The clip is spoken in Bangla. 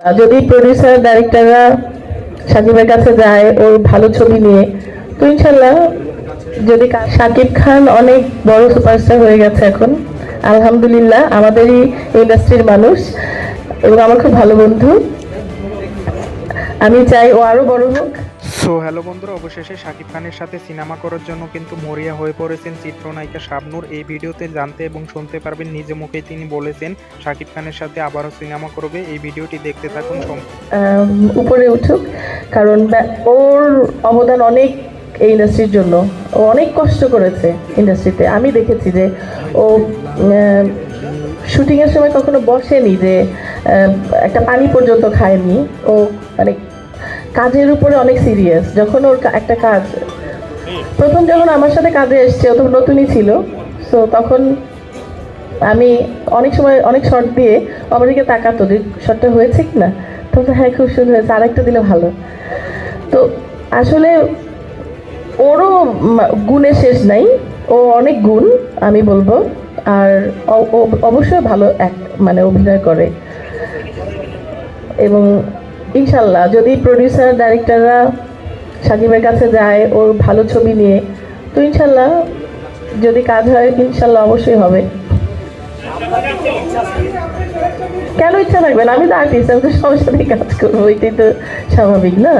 যদি প্রডিউসার ডাইরেক্টররা সাকিবের কাছে যায় ওর ভালো ছবি নিয়ে, তো ইনশাল্লাহ যদি সাকিব খান অনেক বড় সুপারস্টার হয়ে গেছে এখন, আলহামদুলিল্লাহ আমাদেরই ইন্ডাস্ট্রির মানুষ এবং আমার খুব ভালো বন্ধু। আমি চাই ও আরও বড় হোক। সো হ্যালো বন্ধুরা, অবশেষে শাকিব খানের সাথে সিনেমা করার জন্য কিন্তু মরিয়া হয়ে পড়েছেন চিত্রনায়িকা শাবনুর। এই ভিডিওতে জানতে এবং শুনতে পারবেন, নিজে মুখেই তিনি বলেছেন, শাকিব খানের সাথে আবারও সিনেমা করবে। এই ভিডিওটি দেখতে থাকুন উপরে উঠুক, কারণ ওর অবদান অনেক এই ইন্ডাস্ট্রির জন্য। ও অনেক কষ্ট করেছে ইন্ডাস্ট্রিতে আমি দেখেছি যে ও শুটিংয়ের সময় কখনো বসেনি যে একটা পানি পর্যন্ত খায়নি। ও মানে কাজের উপরে অনেক সিরিয়াস যখন ওর একটা কাজ, প্রথম যখন আমার সাথে কাজে এসছে, ও তো নতুনই ছিল সো তখন আমি অনেক সময়, অনেক শর্ট দিয়ে আমার দিকে তাকাতো যে শর্টটা হয়েছে কি না? তো হ্যাঁ খুব সুন্দর হয়েছে, আরেকটা দিলে ভালো। তো আসলে ওরও গুণে শেষ নাই, ও অনেক গুণ, আমি বলব, আর অবশ্যই ভালো এক মানে অভিনয় করে। এবং ইনশাল্লাহ, যদি প্রডিউসার ডাইরেক্টররা সাকিবের কাছে যায় ওর ভালো ছবি নিয়ে, তো ইনশাল্লাহ যদি কাজ হয়, ইনশাল্লাহ অবশ্যই হবে। কেন ইচ্ছা থাকবে আমি তো আর্টিস্ট আমি তো সবার সাথে কাজ করব, এটাই তো স্বাভাবিক, না?